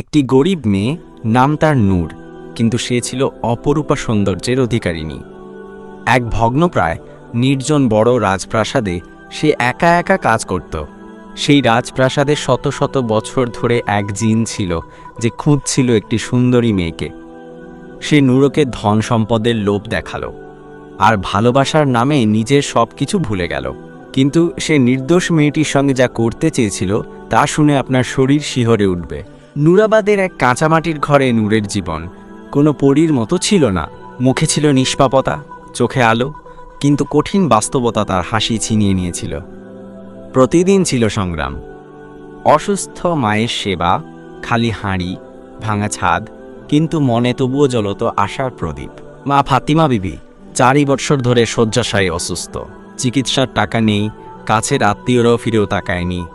একটি গরিব মেয়ে নাম তার নূর, কিন্তু সে ছিল অপরূপা সৌন্দর্যের অধিকারিণী। এক ভগ্নপ্রায়, নির্জন বড় রাজপ্রাসাদে সে একা একা কাজ করত। সেই রাজপ্রাসাদে শত শত বছর ধরে এক জিন ছিল, যে খুঁজছিল একটি সুন্দরী মেয়েকে। সে নূরকে ধন সম্পদের লোভ দেখাল, আর ভালোবাসার নামে নিজের সব কিছু ভুলে গেল। কিন্তু সে নির্দোষ মেয়েটির সঙ্গে যা করতে চেয়েছিল, তা শুনে আপনার শরীর শিহরে উঠবে। নুরাবাদের এক কাঁচামাটির ঘরে নূরের জীবন। কোনো পরীর মতো ছিল না। মুখে ছিল নিষ্পাপতা, চোখে আলো, কিন্তু কঠিন বাস্তবতা তার হাসি ছিনিয়ে নিয়েছিল। প্রতিদিন ছিল সংগ্রাম। অসুস্থ মায়ের সেবা, খালি হাঁড়ি, ভাঙা ছাদ, কিন্তু মনে তবুও জ্বলত আশার প্রদীপ। মা ফাতিমা বিবি, চারি বৎসর ধরে শয্যাশায়ী অসুস্থ। চিকিৎসার টাকা নেই, কাছের আত্মীয়রাও ফিরেও তাকায়নি।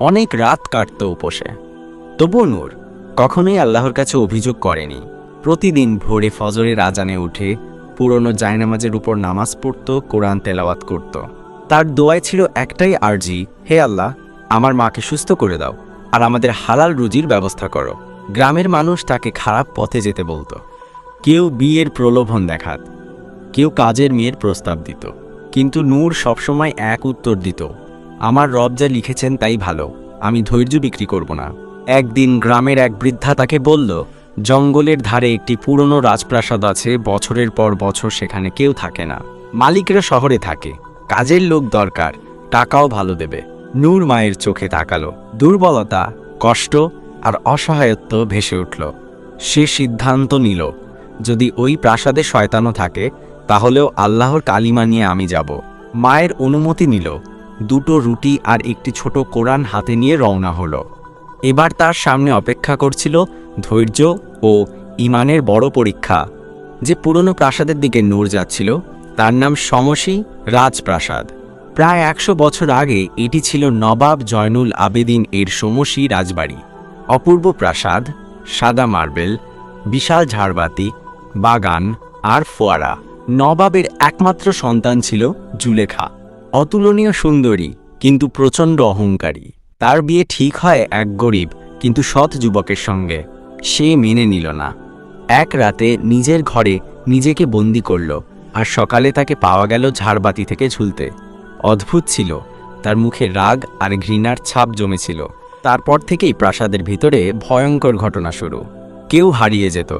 অনেক রাত কাটত উপসে। তবুও নূর, কখনোই আল্লাহর কাছে অভিযোগ করেনি। প্রতিদিন ভোরে ফজরের আজানে উঠে পুরনো জায়নামাজের উপর নামাজ পড়ত, কোরআন তেলাওয়াত করত। তার দোয়ায় ছিল একটাই আর্জি, হে আল্লাহ, আমার মাকে সুস্থ করে দাও আর আমাদের হালাল রুজির ব্যবস্থা করো। গ্রামের মানুষ তাকে খারাপ পথে যেতে বলতো। কেউ বিয়ের প্রলোভন দেখাত, কেউ কাজের মেয়ের প্রস্তাব দিত। কিন্তু নূর সবসময় এক উত্তর দিত, আমার রব যা লিখেছেন তাই ভালো, আমি ধৈর্য বিক্রি করব না। একদিন গ্রামের এক বৃদ্ধা তাকে বলল, জঙ্গলের ধারে একটি পুরনো রাজপ্রাসাদ আছে, বছরের পর বছর সেখানে কেউ থাকে না। মালিকরা শহরে থাকে, কাজের লোক দরকার, টাকাও ভালো দেবে। নূর মায়ের চোখে তাকালো। দুর্বলতা, কষ্ট আর অসহায়ত্ব ভেসে উঠল। সে সিদ্ধান্ত নিল, যদি ওই প্রাসাদে শয়তানও থাকে, তাহলেও আল্লাহর কালিমা নিয়ে আমি যাব। মায়ের অনুমতি নিল। দুটো রুটি আর একটি ছোট কোরআন হাতে নিয়ে রওনা হলো। এবার তার সামনে অপেক্ষা করছিল ধৈর্য ও ইমানের বড় পরীক্ষা। যে পুরনো প্রাসাদের দিকে নূর যাচ্ছিল, তার নাম সমসী রাজপ্রাসাদ। প্রায় একশো বছর আগে এটি ছিল নবাব জয়নুল আবেদিন এর সমসী রাজবাড়ি। অপূর্ব প্রাসাদ, সাদা মার্বেল, বিশাল ঝাড়বাতি, বাগান আর ফোয়ারা। নবাবের একমাত্র সন্তান ছিল জুলেখা। অতুলনীয় সুন্দরী, কিন্তু প্রচণ্ড অহংকারী। তার বিয়ে ঠিক হয় এক গরিব, কিন্তু সৎ যুবকের সঙ্গে। সে মেনে নিল না। এক রাতে নিজের ঘরে নিজেকে বন্দি করল আর সকালে তাকে পাওয়া গেল ঝাড়বাতি থেকে ঝুলতে। অদ্ভুত ছিল, তার মুখে রাগ আর ঘৃণার ছাপ জমেছিল। তারপর থেকেই প্রাসাদের ভিতরে ভয়ঙ্কর ঘটনা শুরু। কেউ হারিয়ে যেত,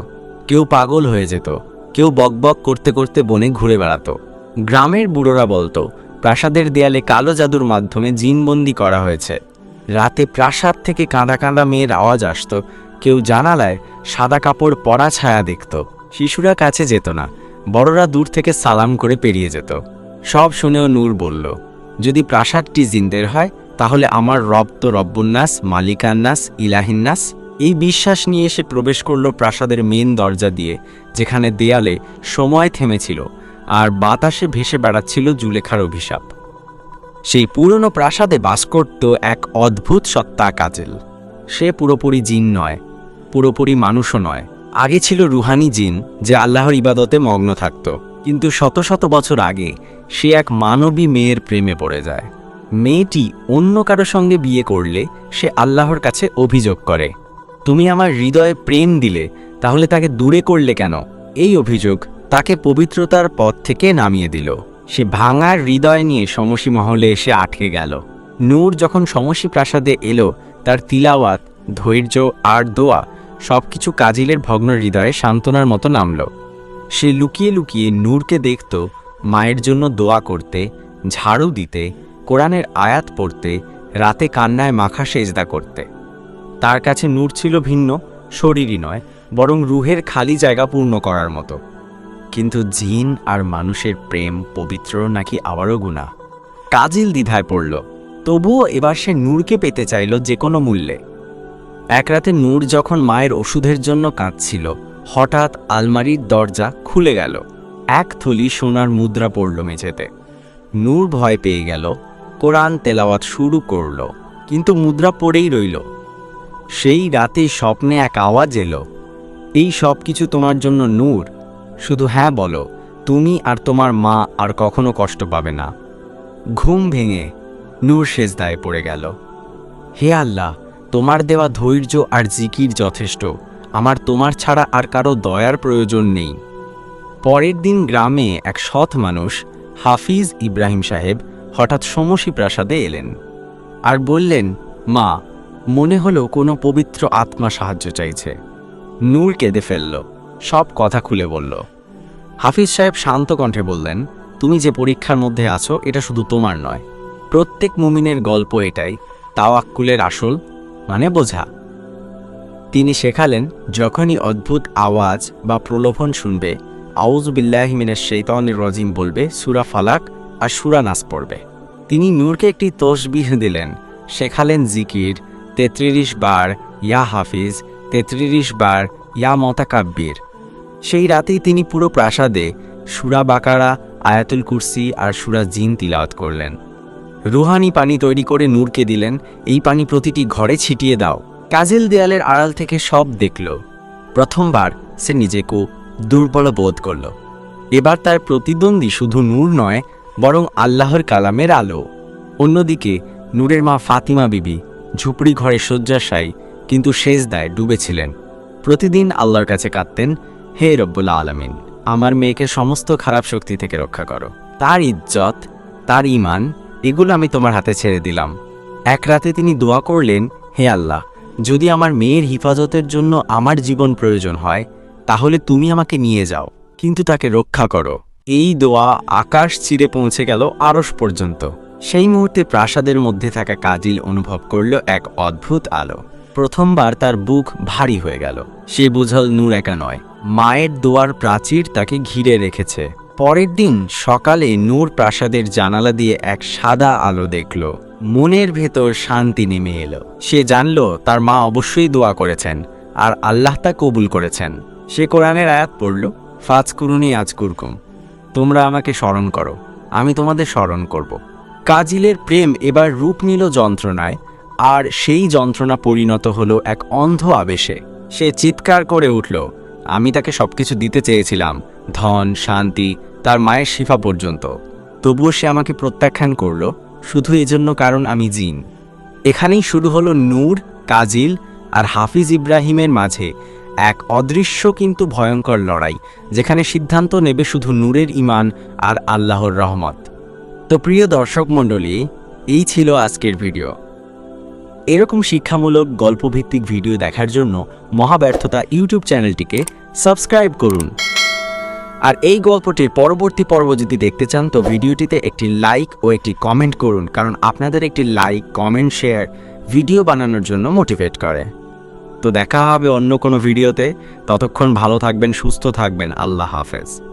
কেউ পাগল হয়ে যেত, কেউ বকবক করতে করতে বনে ঘুরে বেড়াতো। গ্রামের বুড়োরা বলতো, প্রাসাদের দেয়ালে কালো জাদুর মাধ্যমে জিনবন্দি করা হয়েছে। রাতে প্রাসাদ থেকে কাঁদা কাঁদা মেয়ের আওয়াজ আসতো। কেউ জানালায় সাদা কাপড়, পরা ছায়া দেখত। শিশুরা কাছে যেত না। বড়রা দূর থেকে সালাম করে পেরিয়ে যেত। সব শুনেও নূর বলল, যদি প্রাসাদটি জিন্দের হয়, তাহলে আমার রব তো রব্বুন্নাস, মালিকান্নাস, ইলাহিন্নাস। এই বিশ্বাস নিয়ে এসে প্রবেশ করল প্রাসাদের মেন দরজা দিয়ে, যেখানে দেয়ালে সময় থেমেছিল, আর বাতাসে ভেসে বেড়াচ্ছিল জুলেখার অভিশাপ। সেই পুরনো প্রাসাদে বাস করত এক অদ্ভুত সত্তা কাজেল। সে পুরোপুরি জিন নয়, পুরোপুরি মানুষও নয়। আগে ছিল রুহানি জিন, যে আল্লাহর ইবাদতে মগ্ন থাকত। কিন্তু শত শত বছর আগে সে এক মানবী মেয়ের প্রেমে পড়ে যায়। মেয়েটি অন্য কারও সঙ্গে বিয়ে করলে সে আল্লাহর কাছে অভিযোগ করে, তুমি আমার হৃদয়ে প্রেম দিলে, তাহলে তাকে দূরে করলে কেন? এই অভিযোগ তাকে পবিত্রতার পথ থেকে নামিয়ে দিল। সে ভাঙার হৃদয় নিয়ে সমসী মহলে এসে আটকে গেল। নূর যখন সমসী প্রাসাদে এলো, তার তিলাওয়াত, ধৈর্য আর দোয়া সবকিছু কাজিলের ভগ্ন হৃদয়ে সান্ত্বনার মতো নামল। সে লুকিয়ে লুকিয়ে নূরকে দেখত মায়ের জন্য দোয়া করতে, ঝাড়ু দিতে, কোরআনের আয়াত পড়তে, রাতে কান্নায় মাখা সেজদা করতে। তার কাছে নূর ছিল ভিন্ন, শরীরই নয়, বরং রুহের খালি জায়গা পূর্ণ করার মতো। কিন্তু জিন আর মানুষের প্রেম পবিত্র নাকি আবারও গুণা। কাজিল দ্বিধায় পড়ল। তবুও এবার সে নূরকে পেতে চাইল যে কোনো মূল্যে। এক রাতে নূর যখন মায়ের ওষুধের জন্য কাঁদছিল, হঠাৎ আলমারির দরজা খুলে গেল। এক থলি সোনার মুদ্রা পড়ল মেঝেতে। নূর ভয় পেয়ে গেল, কোরআন তেলাওয়াত শুরু করল, কিন্তু মুদ্রা পড়েই রইল। সেই রাতে স্বপ্নে এক আওয়াজ এলো, এই সব কিছু তোমার জন্য নূর শুধু হ্যাঁ বলো, তুমি আর তোমার মা আর কখনো কষ্ট পাবে না। ঘুম ভেঙে নূর সেজদায় পড়ে গেল। হে আল্লাহ, তোমার দেওয়া ধৈর্য আর জিকির যথেষ্ট। আমার তোমার ছাড়া আর কারও দয়ার প্রয়োজন নেই। পরের দিন গ্রামে এক সৎ মানুষ, হাফিজ ইব্রাহিম সাহেব, হঠাৎ সমসী প্রাসাদে এলেন আর বললেন, মা, মনে হলো কোনো পবিত্র আত্মা সাহায্য চাইছে। নূর কেঁদে ফেলল। সব কথা খুলে বলল। হাফিজ সাহেব শান্ত কণ্ঠে বললেন, তুমি যে পরীক্ষার মধ্যে আছো, এটা শুধু তোমার নয়। প্রত্যেক মুমিনের গল্প এটাই, তাওয়াক্কুলের আসল মানে বোঝা। তিনি শেখালেন, যখনই অদ্ভুত আওয়াজ বা প্রলোভন শুনবে আউজ বিল্লাহিমিনের শৈতানির রজিম বলবে, সুরা ফালাক আর সুরা নাস পড়বে। তিনি নূরকে একটি তসবিহ দিলেন, শেখালেন জিকির, তেত্রিশ বার, ইয়া হাফিজ, তেত্রিশ বার, ইয়া মতাকাব্বির। সেই রাতেই তিনি পুরো প্রাসাদে সুরা বাকারা, আয়াতুল কুরসি আর সুরা জিন তিলাওয়াত করলেন। রুহানি পানি তৈরি করে নূরকে দিলেন, এই পানি প্রতিটি ঘরে ছিটিয়ে দাও। কাজেল দেয়ালের আড়াল থেকে সব দেখল। প্রথমবার সে নিজেকে দুর্বল বোধ করল। এবার তার প্রতিদ্বন্দ্বী শুধু নূর নয়, বরং আল্লাহর কালামের আলো। অন্যদিকে নূরের মা ফাতিমা বিবি ঝুপড়ি ঘরে শয্যাশায়ী, কিন্তু শেষ দায় ডুবেছিলেন। প্রতিদিন আল্লাহর কাছে কাঁদতেন হে রব্বুল্লা আলমিন, আমার মেয়েকে সমস্ত খারাপ শক্তি থেকে রক্ষা করো। তার ইজ্জত, তার ইমান এগুলো আমি তোমার হাতে ছেড়ে দিলাম। এক রাতে তিনি দোয়া করলেন, হে আল্লাহ, যদি আমার মেয়ের হিফাজতের জন্য আমার জীবন প্রয়োজন হয়, তাহলে তুমি আমাকে নিয়ে যাও, কিন্তু তাকে রক্ষা করো। এই দোয়া আকাশ চিরে পৌঁছে গেল আরস পর্যন্ত। সেই মুহূর্তে প্রাসাদের মধ্যে থাকা কাজিল অনুভব করল এক অদ্ভুত আলো। প্রথমবার তার বুক ভারী হয়ে গেল। সে বুঝল নূর একা নয়। মায়ের দোয়ার প্রাচীর তাকে ঘিরে রেখেছে। পরের দিন সকালে নূর প্রাসাদের জানালা দিয়ে এক সাদা আলো দেখল। মনের ভেতর শান্তি নেমে এলো। সে জানল, তার মা অবশ্যই দোয়া করেছেন আর আল্লাহ তা কবুল করেছেন। সে কোরআনের আয়াত পড়ল, ফাজ কুরুনি আজ কুরকুম, তোমরা আমাকে স্মরণ করো, আমি তোমাদের স্মরণ করব। কাজিলের প্রেম এবার রূপ নিল যন্ত্রণায়, আর সেই যন্ত্রণা পরিণত হলো এক অন্ধ আবেশে। সে চিৎকার করে উঠল আমি তাকে সবকিছু দিতে চেয়েছিলাম, ধন, শান্তি, তার মায়ের শিফা পর্যন্ত। তবুও সে আমাকে প্রত্যাখ্যান করল, শুধু এজন্য কারণ আমি জিন। এখানেই শুরু হলো নূর, কাজিল আর হাফিজ ইব্রাহিমের মাঝে এক অদৃশ্য কিন্তু ভয়ঙ্কর লড়াই, যেখানে সিদ্ধান্ত নেবে শুধু নূরের ইমান আর আল্লাহর রহমত। তো প্রিয় দর্শক মণ্ডলী, এই ছিল আজকের ভিডিও। এরকম শিক্ষামূলক গল্পভিত্তিক ভিডিও দেখার জন্য মহাব্যর্থতা ইউটিউব চ্যানেলটিকে সাবস্ক্রাইব করুন। আর এই গল্পটির পরবর্তী পর্ব যদি দেখতে চান, তো ভিডিওটিতে একটি লাইক ও একটি কমেন্ট করুন, কারণ আপনাদের একটি লাইক, কমেন্ট, শেয়ার ভিডিও বানানোর জন্য মোটিভেট করে। তো দেখা হবে অন্য কোনো ভিডিওতে। ততক্ষণ ভালো থাকবেন, সুস্থ থাকবেন। আল্লাহ হাফেজ।